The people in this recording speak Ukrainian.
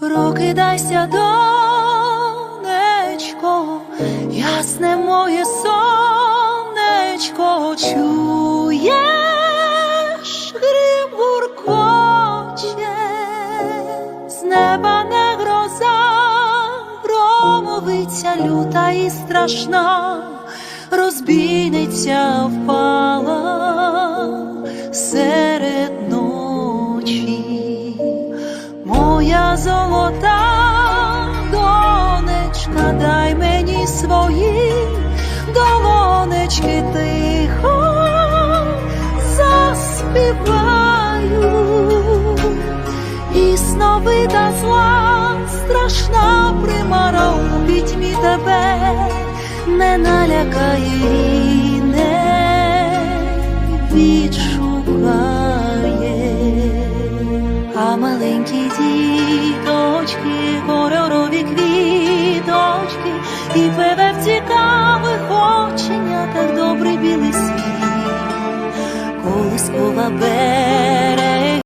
Прокидайся, донечко, ясне моє сонечко, чуєш, грім гуркоче, з неба не гроза, громовиця люта і страшна, розбійниця впала серед ночі. Моя золота донечка, дай мені свої долонечки тихо заспіваю, і сновида зла, страшна примара у пітьмі тебе не налякає відшукає. А маленькі діточки, і певе в цікавих оченятах добрий білий світ, колись берег.